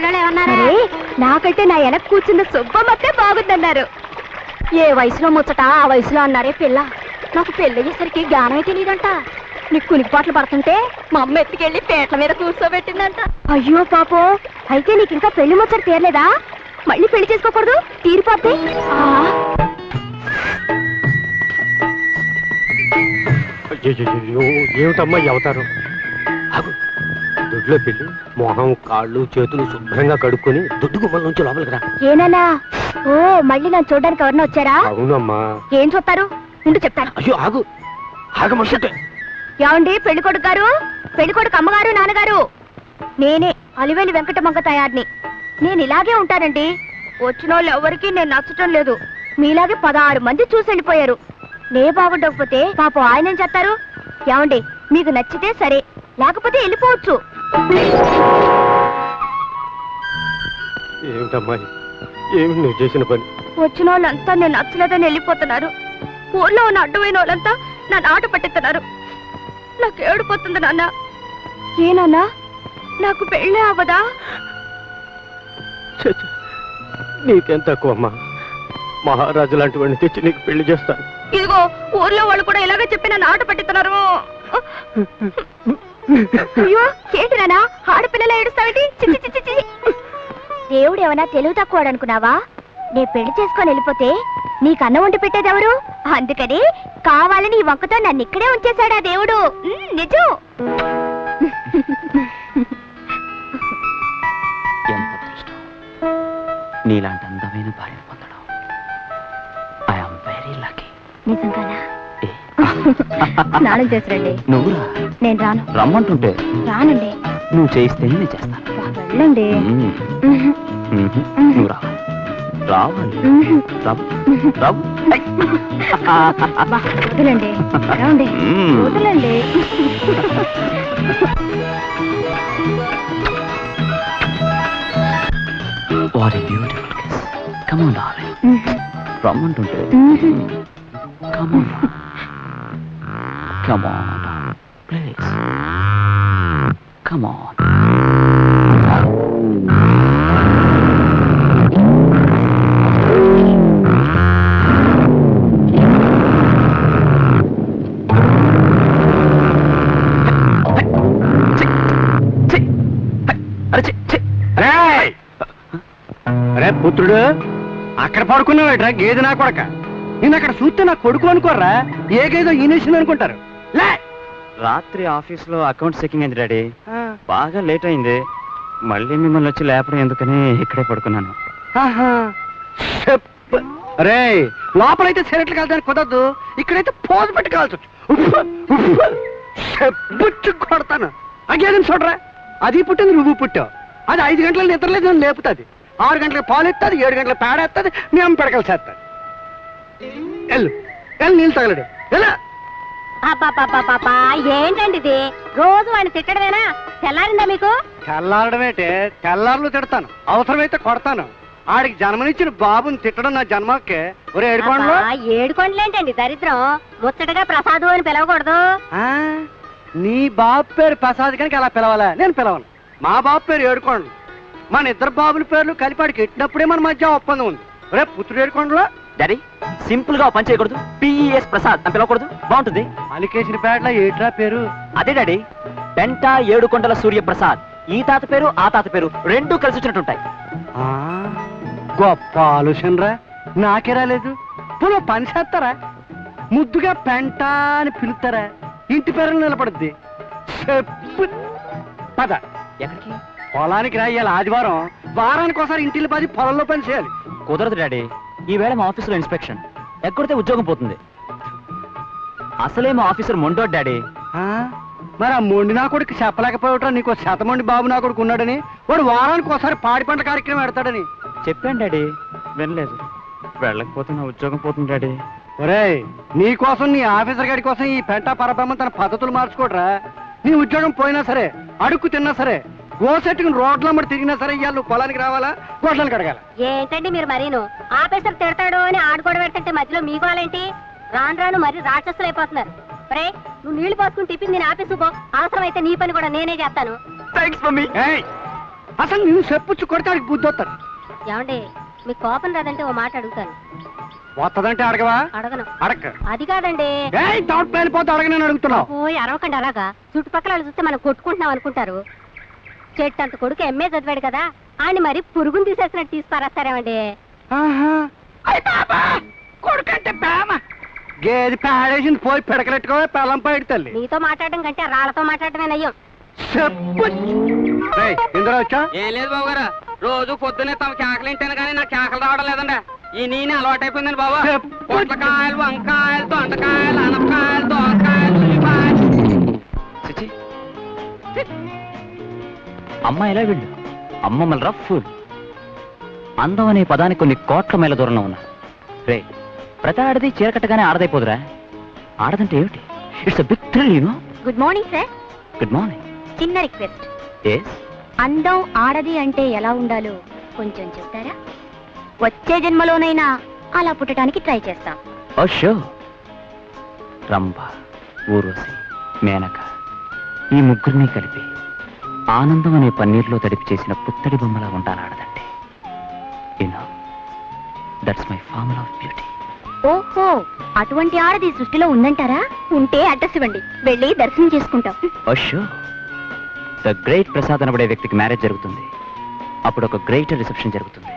పిల్లలు ఏమన్నారా అరే నాకంటే నా వెనక కూర్చున్న సుబ్బమ్మత్తే బాగుందన్నారు. ఏ వయసులో ముచ్చట ఆ వయసులో అన్నారే పిల్ల. నాకు పెళ్ళయ్యేసరికి జ్ఞానమే తెలియదంట నీకు కునికిపాట్లు పడుతుంటే మా అమ్మ ఎత్తుకెళ్ళి పేట్ల మీద కూర్చోబెట్టిందంట. అయ్యో పాపం. అయితే నీకు ఇంకా పెళ్ళి ముచ్చట తీరలేదా? మళ్ళీ పెళ్ళి చేసుకోకూడదు? తీరిపోతే ఏమిటమ్మా అవతారం. దొడ్లో పెళ్ళి మొహం కాళ్ళు చేతులు శుభ్రంగా కడుక్కొని దుడ్డు గుమ్మల నుంచి లోపలికి రా. ఏనన్నా ఓ మళ్ళీ నన్ను చూడడానికి ఎవరన్నా వచ్చారా? అవునమ్మా. ఏం చూస్తారు? ఉండు చెప్తాను. అయ్యో ఆగు. ఆగమంటుంటే ఏమండి పెళ్ళి కొడుకు గారు? పెళ్ళి కొడుకు అమ్మగారు నాన్నగారు? నేనే అలివేలి వెంకటమంగ తయారిని. నేను ఇలాగే ఉంటానండి. వచ్చిన వాళ్ళు ఎవరికి నేను నచ్చటం లేదు. మీలాగే పదహారు మంది చూసి వెళ్ళిపోయారు. నే బాగుండకపోతే పాపం ఆయన ఏం చేస్తారు? ఏమండి మీకు నచ్చితే సరే. లేకపోతే వెళ్ళిపోవచ్చు. ఏమిటమ్మా ఇది? ఏమి నువ్వు చేసిన పని? వచ్చిన వాళ్ళంతా నేను నచ్చలేదని వెళ్ళిపోతున్నారు. ఊర్లో ఉన్న అడ్డమైన వాళ్ళంతా నన్ను ఆట పట్టిస్తున్నారు. నాకు ఏడిపోతుంది నాన్న. ఏ నాన్న? నాకు పెళ్ళే అవ్వదా? ఛే, ఛే. నీకేం తక్కువ అమ్మా? మహారాజు లాంటి వాడిని తెచ్చి నీకు పెళ్ళి చేస్తాను. ఇదిగో ఊర్లో వాళ్ళు కూడా ఇలాగే చెప్పి నన్ను ఆట పట్టిస్తున్నారు. అయ్యో ఏంటి నాన్న? ఆడపిల్లల ఏడుస్తావేంటి? చిచ్చి చిచ్చి చిచ్చి దేవుడు ఏమైనా తెలివి తక్కువ అనుకున్నావా? నే పెళ్ళి చేసుకొని వెళ్ళిపోతే నీకు అన్నం వండి పెట్టేదెవరు? అందుకని కావాలని ఈ వంకతో నన్ను ఇక్కడే ఉంచేశాడా దేవుడు? నిజం. ఎంత అదృష్టం. నీలాంటి అందమైన భార్యను పొందడం. ఐఎమ్ వెరీ లక్కీ నిజంగానా? స్నానం చేసిరండి. నువ్వురా? నేను రాను. రమ్మంటుంటే? రానండి. నువ్వు చేయిస్తేనే నేను చేస్తాను వెళ్ళండి. నువ్వు రావాలి రావాలి ఉహు. రావు రావు వా, వదలండి రండి మ్మ్. వదలండి what a beautiful kiss come on darling ఉహు, రమ్మంటుంటే. Come on come on please come on అరే ఛీ, ఛీ. రేయ్! అరే పుత్రుడు అక్కడ పడుకున్నావేట్రా గేదె నా కొడక నేను అక్కడ చూస్తే నా కొడుకు అనుకోర్రా ఏ గేదో ఈనేసింది అనుకుంటారు రాత్రి ఆఫీస్లో అకౌంట్ చెకింగ్ అయింది డాడీ. బాగా లేట్ అయింది. మళ్ళీ మిమ్మల్ని వచ్చి లేపడం ఎందుకని ఇక్కడే పడుకున్నాను. రే లోపలైతే సిగరెట్లు కాల్చడానికి కుదరదు. ఇక్కడైతే పోజు పెట్టి కాల్చు. చెప్పుచ్చు కొడతాను. ఆ గేదెని చూడరా? అది పుట్టింది నువ్వు పుట్టావు. అది ఐదు గంటల నిద్రలేదు నన్ను లేపుతుంది. ఆరు గంటలకు పాలు ఎత్తుంది ఏడు గంటలకు పేడ ఎత్తుంది మేము పెడకలు చేస్తుంది. వెళ్ళు వెళ్ళు నీళ్ళు తగలడు. ఎలా ఏంటండి ఇది రోజు వాడిని తిట్టడమేనా? తెల్లారిందా మీకు? తెల్లారడమేంటే తెల్లారులు తిడతాను. అవసరమైతే కొడతాను. ఆడికి జన్మనిచ్చిన బాబుని తిట్టడం నా జన్మకే ఒరే ఏడుకోండ్లు అబ్బా, ఏడుకొండలేంటండి దరిద్రం. ముచ్చటగా ప్రసాదు అని పిలవకూడదు. ఆ, నీ బాబు పేరు ప్రసాద్ కనుక అలా పిలవాలా? నేను పిలవను. మా బాబు పేరు ఏడుకోండ్లు మన ఇద్దరు బాబుల పేర్లు కలిపాడికి ఎట్టినప్పుడే మన మధ్య ఒప్పందం ఉంది. రే పుత్రుడు ఏడుకోండ్లు డాడీ సింపుల్గా పని చేయకూడదు. పిఈఎస్ ప్రసాద్ అని పిలవకూడదు. బాగుంటుంది. అలికేసిన పేటలో ఏట్రా పేరు? అదే డాడీ పెంటా ఏడుకొండల సూర్య ప్రసాద్. ఈ తాత పేరు ఆ తాత పేరు రెండు కలిసి వచ్చినట్టుంటాయి. ఆ, గొప్ప ఆలోచన రా. నాకే రాలేదు. పోనీ పని చేస్తారా? ముద్దుగా పెంట అని పిలుస్తారా? ఇంటి పేరు నిలబడుద్ది. చెప్పు. పద. ఎక్కడికి? పొలానికి రా ఇవాళ ఆదివారం. వారానికి ఒకసారి ఇంటిల్లి పది పొలంలో పని చేయాలి. కుదరదు డాడీ. ఈవేళ మా ఆఫీసులో ఇన్స్పెక్షన్. ఎక్కడితే ఉద్యోగం పోతుంది. అసలే మా ఆఫీసర్ మొండోడ్ డాడీ? మరి ఆ మొండి నా కొడుకు చెప్పలేకపోవటం నీకు శతమండి బాబు నా కొడుకు ఉన్నాడని. వాడు వారానికి ఒకసారి పాడి పంట కార్యక్రమం పెడతాడని. చెప్పాను డాడీ. వినలేదు. వెళ్ళకపోతే నా ఉద్యోగం పోతుంది డాడీ. ఒరేయ్ నీ కోసం నీ ఆఫీసర్ గారి కోసం ఈ పెంట పరబ్రహ్మ తన పద్ధతులు మార్చుకోడరా? నీ ఉద్యోగం పోయినా సరే అడుక్కు తిన్నా సరే గోసెట్టుకుని రోడ్లమ్మడి తిరిగినా సరే ఇవాళ నువ్వు పొలానికి రావాలా? గొడ్లను కడగాల ఏంటండి మీరు మరీను? ఆఫీసర్ తిడతాడు అని ఆడుకోవడం పెట్టంటే మధ్యలో మీ గోలేంటి? రాను రాను మరి రాక్షసులు అయిపోతున్నారు. రే నువ్వు నీళ్ళు పోసుకుని టిఫిన్ నేను ఆఫీసు పో అవసరమైతే నీ పని కూడా నేనే చేస్తాను. Thanks mummy. ఏయ్ అసలు నేను చెప్పుచ్చు కొడితే ఆడికి బుద్ధి వస్తాడు ఏమండి మీ కోపం రాదంటే ఓ మాట అడుగుతాను. వస్తుందంటే అడగవా? అడగను. అడగ. అది కాదండి. పేలిపోతే అడగనని అడుగుతున్నావు. ఓయ్ అరవకండి అలాగా. చుట్టుపక్కల వాళ్ళు చూస్తే మనం కొట్టుకుంటున్నాం అనుకుంటారు. చెట్టు అంత కొడుకు ఎంఏ చదివాడు కదా ఆయన మరి పురుగుని తీసేసినట్టు తీసి పారేస్తారేమండి ఆహా. అయ్ బాబా కొడుకంటే ప్రేమ. గేది పేడేసింది పోయి పిడకలెట్టుకో పెళ్ళం పైడి తల్లి. నీతో మాట్లాడడం కంటే రాళ్ళతో మాట్లాడటమే చెప్పు. ఇందులో వచ్చా? ఏం లేదు బాబు గారు రోజు పొద్దున్నే తమ కేకలు వింటాను కానీ నా కేకలు రావడం లేదండి. ఈ నేను అలవాటు అయిపోయిందండి బాబు. పొట్లకాయలు వంకాయలు దొండకాయలు అనపకాయలు దోసకాయలు ఉల్లిపాయలు. చిచి అమ్మ ఎలా వెళ్ళు? అమ్మ మళ్ళీ రఫ్. అందం అనే పదానికి కొన్ని కోట్ల మైల దూరంలో ఉన్నా రే ప్రతి ఆడది చీర కట్టగానే ఆడదైపోదురా. ఆడదంటే ఏమిటి? It's big thrill you know good morning sir good morning చిన్న రిక్వెస్ట్ ఎస్ అందం ఆడది అంటే ఎలా ఉండాలో కొంచెం చెప్తారా? వచ్చే జన్మలోనైనా అలా పుట్టడానికి ట్రై చేస్తాం. ఓ షో రంభ ఊర్వశి మేనక ఈ ముగ్గురిని కలిపి ఆనందం అనే పన్నీర్లో తడిపి చేసిన పుత్తడి బొమ్మలా ఆడదంటే. You know that's my formula of beauty ఓహో అటువంటి ఆడది ఈ సృష్టిలో ఉందంటారా? ఉంటే అడ్రస్ ఇవ్వండి. వెళ్ళి దర్శనం చేసుకుంటాం. ద గ్రేట్ ప్రసాద్ అనబడే వ్యక్తికి మ్యారేజ్ జరుగుతుంది. అప్పుడు ఒక గ్రేట్ రిసెప్షన్ జరుగుతుంది.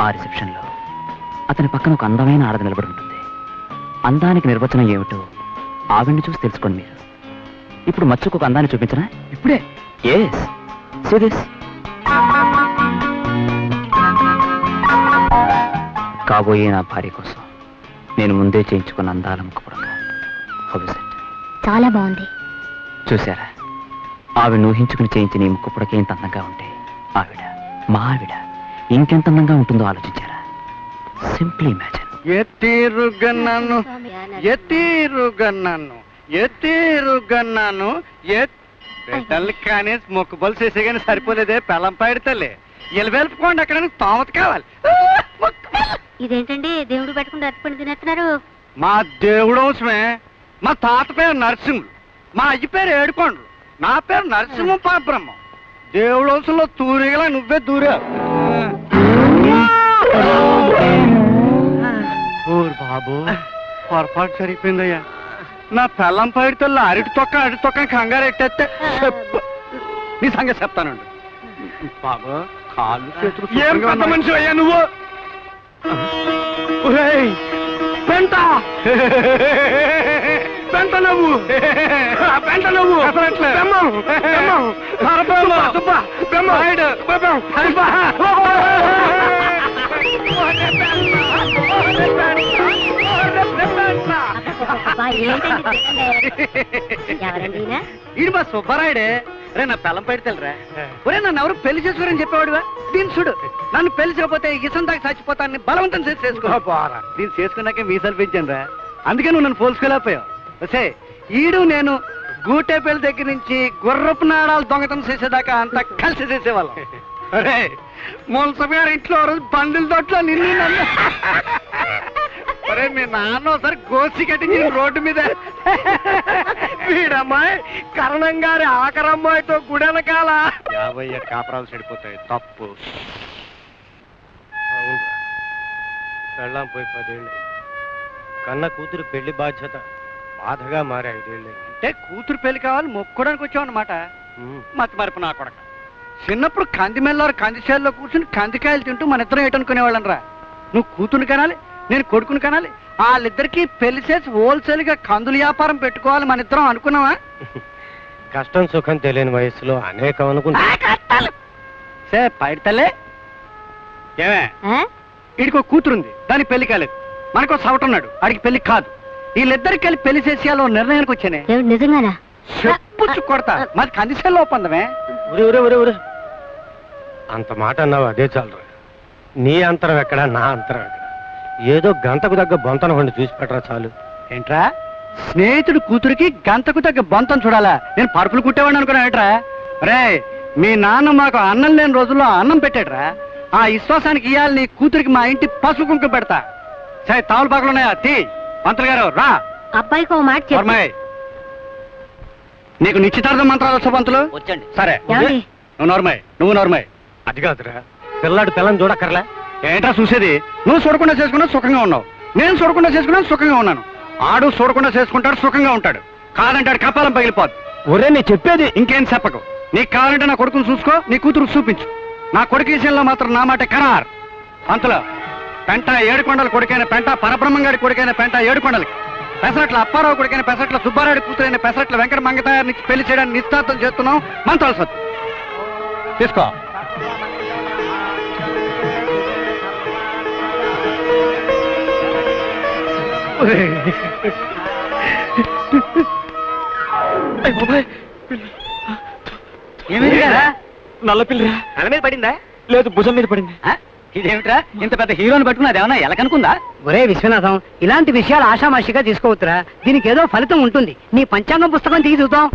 ఆ రిసెప్షన్లో అతని పక్కన ఒక అందమైన ఆడది నిలబడి ఉంటుంది. అందానికి నిర్వచనం ఏమిటో ఆవిడ్ని చూసి తెలుసుకోండి మీరు. ఇప్పుడు మచ్చుకు ఒక అందాన్ని చూపించనా? ఇప్పుడే. ఎస్ సీ దిస్ కాబోయే నా భార్య కోసం నేను ముందే చేయించుకున్న అందాల ముఖపుడక చాలా బాగుంది. చూసారా ఆవిడ ఊహించుకుని చేయించిన ఈ ముక్కు పుడక ఎంత అందంగా ఉంటే ఆవిడ మా ఆవిడ ఇంకెంత అందంగా ఉంటుందో ఆలోచించారా? సింప్లీ ఇమాజిన్ ఎత్తిరుగన్నాను ఎత్తిరుగన్నాను ఎత్తిరుగన్నాను ఎత్ బిడ్డల్ని కానీ మొక్కుబలు చేసే కానీ సరిపోలేదే. పెళ్ళం పైడి తల్లి. ఎలవెలుపుకోండి అక్కడ తోమత కావాలి. ఇదేంటండి? దేవుడు పెట్టుకుని అరటిపండు తినేస్తున్నారు. మా దేవుడు అవసరమే. మా తాత పేరు నరసింహులు మా అయ్య పేరు ఏడుకొండలు. నా పేరు నరసింహం పరబ్రహ్మం. దేవుడు అవసరంలో తూరిగలా నువ్వే దూరా. బాబు పొరపాటు జరిగిపోయిందయ్యా. నా పెళ్ళం పైడితల్లో అరటి తొక్క అరటి తొక్క కంగారు ఎట్టేస్తే చెప్పు. నీ సంగతి చెప్తానండి బాబు కాళ్ళు చేతులు ఏం పెద్ద మనిషి అయ్యా నువ్వు? ఒరేయ్, పెంట! పెంట నువ్వు! పెంట నువ్వు! బెమ్మం, ఈడు మా సుబ్బరాయుడే. రే నా పెళ్ళం పెడితేలరా. ఒరే నన్ను ఎవరు పెళ్ళి చేసుకోరని చెప్పేవాడువా? దీని చూడు నన్ను పెళ్ళి చేయకపోతే ఇసం దాకా చచ్చిపోతానని బలవంతం చేసి చేసుకో. దీన్ని చేసుకున్నాకే మీసాలు పెంచాను రా అందుకే నువ్వు నన్ను పోల్చుకోలేకపోయావు వసే ఈడు నేను గూటే పెళ్ళి దగ్గర నుంచి గుర్రపు నాడాలు దొంగతనం చేసేదాకా అంతా కలిసి చేసేవాళ్ళం. అరే మున్సబ్ గారు ఇంట్లో రోజు బండిల తోటలో నిన్ను అరే మీ నాన్న ఒకసారి గోసి కట్టించి రోడ్డు మీద. వీడమ్మాయి కరణం గారి ఆఖరమ్మాయితో గుడెనకాల. యాభై కాపరాలు చెడిపోతాయి. తప్పు. పెళ్ళాం పోయి పదేళ్ళు. కన్న కూతురు పెళ్ళి బాధ్యత. బాధగా మారి ఐదేళ్ళు. అంటే కూతురు పెళ్ళి కావాలి మొక్కుకోవడానికి వచ్చావు అనమాట మతి మరపు నా కొడక. చిన్నప్పుడు కంది మెల్లారు కంది చేల్లో కూర్చుని కందికాయలు తింటూ మన ఇద్దరం ఏటనుకునేవాళ్ళం రా నువ్వు కూతురు కనాలి నేను కొడుకుని కనాలి. వాళ్ళిద్దరికి పెళ్ళి చేసి హోల్సేల్గా కందుల వ్యాపారం పెట్టుకోవాలి మన ఇద్దరం అనుకున్నావా? కష్టం సుఖం తెలియని వయసులో అనేకం అనుకుంటా సే పైడతలే ఏమే? ఆ? వీడికి ఒక కూతురుంది. దానికి పెళ్ళి కాలేదు. మనకో సవటున్నాడు. ఆడికి పెళ్ళి కాదు. వీళ్ళిద్దరికి కలిసి పెళ్ళి చేసేయాలో నిర్ణయానికి వచ్చానే. దేవుడు నిజంగానా? చెప్పుచ్చు కొడతా. మాది కందిసేల్లో ఒప్పందమే. ఉరి ఉరి ఉరి ఉరి అంత మాట అన్నావు అదే చాలు నీ అంతరం ఎక్కడా? నా అంతరం ఎక్కడ ఏదో గంటకు తగ్గ బొంతన వండి చూసి పెట్టరా చాలు. ఏంట్రా? స్నేహితుడు కూతురికి గంతకు తగ్గ బొంతం చూడాలా? నేను పరుపులు కుట్టేవాడిని అనుకున్నా ఏంట్రా? రే మీ నాన్న మాకు అన్నం లేని రోజుల్లో అన్నం పెట్టాడురా. ఆ విశ్వాసానికి ఇయ్యాలి నీ కూతురికి మా ఇంటి పసుపు కుంకుమ పెడతా. సరే తావులు పగలున్నాయా తీ మంత్రి గారు రా. అబ్బాయికి ఒక మాట చెప్పు. వర్మయ్య నీకు నిశ్చితార్థం మంత్రాలు వచ్చా పంతులు? వచ్చండి. సరే. ఏమండి? నువ్వు నోర్మాయ్ నువ్వు నోర్మాయ్ అది కాదురా. పిల్లాడు పిల్లని చూడక్కర్లే. ఏంట్రా చూసేది? నువ్వు చూడకుండా చేసుకున్నా సుఖంగా ఉన్నావు. నేను చూడకుండా చేసుకున్నా సుఖంగా ఉన్నాను. ఆడు చూడకుండా చేసుకుంటాడు సుఖంగా ఉంటాడు. కాదంటాడు కపాలం పగిలిపోద్ది. ఒరే నీ చెప్పేది ఇంకేం చెప్పకు. నీకు కావాలంటే నా కొడుకుని చూసుకో నీ కూతురు చూపించు. నా కొడుకు విషయంలో మాత్రం నా మాట కరార్ అంతలో పెంట ఏడుకొండల కొడుకైన పెంట పరబ్రహ్మంగాడి కొడుకైన పెంట ఏడుకొండలకి. పెసరట్ల అప్పారావు కొడుకైన పెసరట్ల సుబ్బారాయుడు కూతురైన పెసరట్ల వెంకట మంగతాయారు నుంచి పెళ్ళి చేయడానికి నిశ్చితార్థం చేస్తున్నాం మంత్రాలు సత్తు. తీసుకో. నల్ల పిల్లరా. నెల మీద పడిందా? లేదు భుజం మీద పడింది. ఇదేమిట్రా? ఇంత పెద్ద హీరోని పట్టుకున్నది ఏమన్నా ఎలకనుకుందా? ఒరే విశ్వనాథం ఇలాంటి విషయాలు ఆషామాషిగా తీసుకోవచ్చురా దీనికి ఏదో ఫలితం ఉంటుంది. నీ పంచాంగం పుస్తకం తీసి చూద్దాం.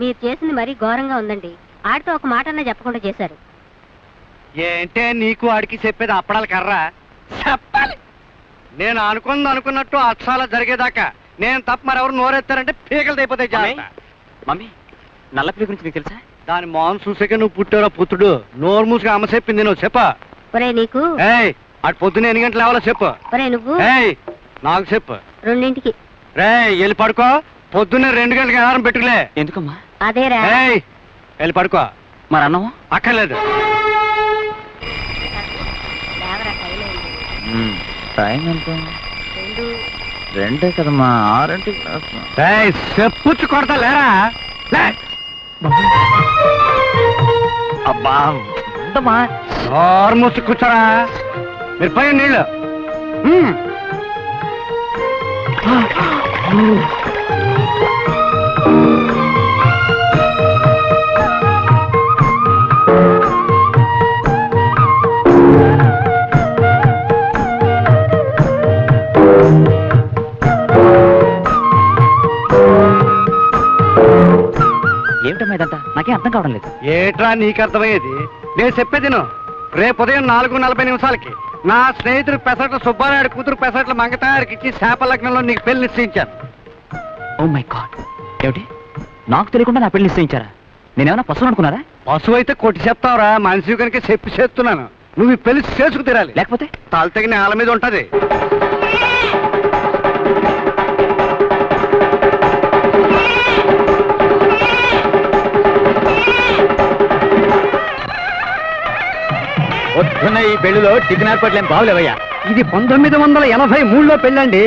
మీరు చేసింది మరీ ఘోరంగా ఉందండి. ఆడితో ఒక మాట అన్నా చెప్పకుండా చేశారు. ఏంటే నీకు ఆడికి చెప్పేది అప్పడాలి కర్రా? చెప్పాలి నేను అనుకుంది అనుకున్నట్టు అక్షరాల జరిగేదాకా నేను తప్ప మరెవరు నోరెత్తారంటే పీకలు అయిపోతాయి జాగ్రత్త. మమ్మీ నల్ల పిల్ల గురించి నీకు తెలుసా? దాని మోహన్ చూసాక నువ్వు పుట్టారా పుత్రుడు. నోరు మూసుగా అమ్మ చెప్పింది నువ్వు చెప్ప. ఒరే నీకు? ఏయ్ అటు పొద్దున్న ఎన్ని గంటలు లేవాలో చెప్పు. ఒరే నువ్వు? ఏయ్ నాకు చెప్పు. రెండింటికి. రే వెళ్ళి పడుకో. పొద్దున్నే రెండు గంటలకి ఆహారం పెట్టుకులే. ఎందుకమ్మా? అదేరా. ఏయ్ వెళ్ళి పడుకో. మరి అన్నము? అక్కర్లేదు లేవరా, టైం అయింది. టైం ఎంత? రెండు. రెండే కదమ్మా ఆరింటికి ఏయ్ చెప్పుచ్చు కొడతా లేరా. అబ్బా ఉండమ్మా నోరు మూసి కూర్చోరా. మీరు పైన నీళ్ళు. అర్థం కావడం లేదు. ఏట్రా నీకు అర్థమయ్యేది? నేను చెప్పేది రేపు ఉదయం నాలుగు నలభై నిమిషాలకి నా స్నేహితుడు పెసరట్ల సుబ్బారాయుడు కూతురు పెసరట్ల మంగతాయారికి ఇచ్చి శాప లగ్నంలో నీకు పెళ్ళి నిశ్చయించాను. Oh my God. ఏమిటి? నాకు తెలియకుండా నా పెళ్ళి నిశ్చయించారా? నేనేమన్నా పశువు అనుకున్నారా? పశువు అయితే కొట్టి చెప్తావురా. మనిషి కనుక చెప్పి చేస్తున్నాను. నువ్వు ఈ పెళ్ళి చేసుకు తీరాలి. లేకపోతే? తాలు తగిన నేల మీద ఉంటది. పొద్దున్న ఈ పెళ్ళిలో టిఫిన్ ఏర్పాట్లు ఏం బాగులేవయ్యా. ఇది పంతొమ్మిది వందల ఎనభై మూడులో పెళ్ళండి.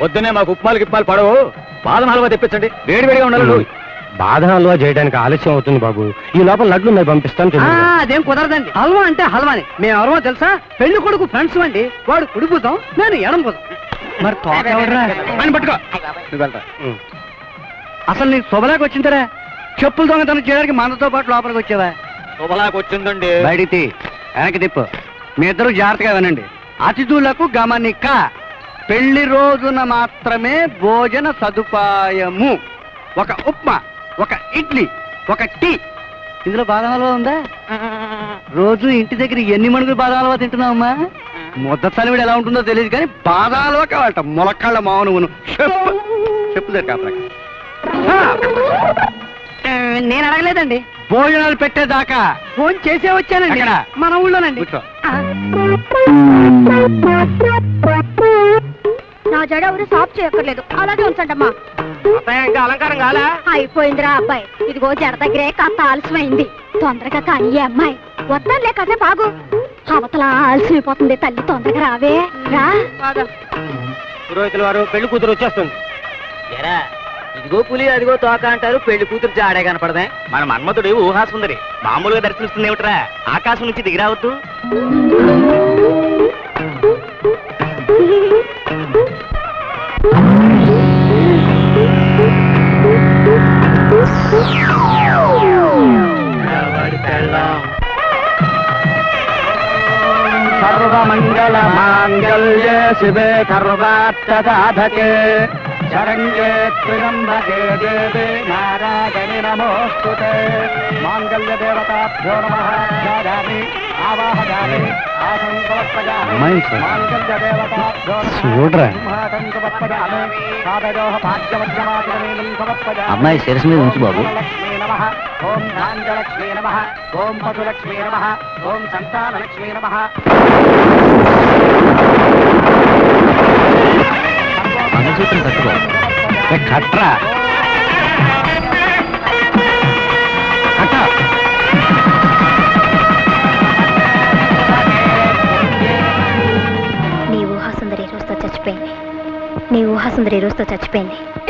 పొద్దున్నే మాకు ఉప్మాలు గిప్మాలు పడవు. బాదం హల్వా తెప్పించండి. వేడి వేడిగా ఉండాలి బాధ హల్వా చేయడానికి ఆలస్యం అవుతుంది బాబు. ఈ లోపల లడ్లు ఉన్నాయి పంపిస్తాను. అదేం కుదరదండి. హల్వా అంటే హల్వాని. మేము ఎవరో తెలుసా? పెళ్ళి కొడుకు ఫ్రెండ్స్ అండి. వాడు కుడిపోతాం నేను ఎడం పోతాం మరి పట్టుకో. అసలు నీకు శుభలాకి వచ్చిందరా. చెప్పులు దొంగతనం చేయడానికి మనతో పాటు లోపలికి వచ్చావా? శుభలాగా వచ్చిందండి బయటికి వెనక్కి తిప్పు మీ ఇద్దరు జాగ్రత్తగా వినండి అతిథులకు గమనిక పెళ్ళి రోజున మాత్రమే భోజన సదుపాయము ఒక ఉప్మా ఒక ఇడ్లీ ఒక టీ ఇందులో బాదం హల్వా ఉందా రోజు ఇంటి దగ్గర ఎన్ని మణుగులు బాదం హల్వా తింటున్నావమ్మా ముద్ద తలివిడు ఎలా ఉంటుందో తెలియదు కానీ బాదం హల్వా కావాలట మొలక్కళ్ళ మావనువును చెప్పు చెప్పు దగ్గర నేను అడగలేదండి భోజనాలు పెట్టేదాకా. ఫోన్ చేసే వచ్చానండి. ఎక్కడ? మన ఊళ్ళోనండి. కూర్చో. నా జడ ఎవరు సాఫ్ చేయక్కర్లేదు. అలాగే ఉంచండమ్మా. ఇంకా అలంకారం కాలా? అయిపోయిందిరా అబ్బాయి. ఇదిగో జడ దగ్గరే కాస్త ఆలస్యమైంది. తొందరగా కానీ ఈ అమ్మాయి. వద్దాంలే కాసేపు ఆగు. అవతల ఆలస్యమైపోతుంది తల్లి తొందరగా రావే. రా. పురోహితుల వారు పెళ్ళి కూతురు వచ్చేస్తుంది. ఎరా ఇదిగో పులి అదిగో తోక అంటారు. పెళ్ళి కూతురు జాడే కనపడదే. మన మన్మధుడు ఊహాసుందరి మామూలుగా దర్శనిస్తుంది ఏమిట్రా ఆకాశం నుంచి దిగిరావద్దు. సర్వమంగళ మాంగళ్య శివే సర్వార్థ సాధకే. శరణ్యే త్రినంబకే దేవే నారాయణి నమోస్తుతే మాంగళ్య దేవతాభ్యో నమః అమ్మాయి శిరస్సు మీద ఉంచు బాబు ఓం ధాన్యలక్ష్మీ నమ ఓం పశులక్ష్మీ నమ ఓం సంతానలక్ష్మీ నమ మంగళసూత్రం కట్టుకో కట్రా. కట్ట. నీ ఊహాసుందరి రోజుతో చచ్చిపోయింది. నీ ఊహాసుందరి రోజుతో చచ్చిపోయింది.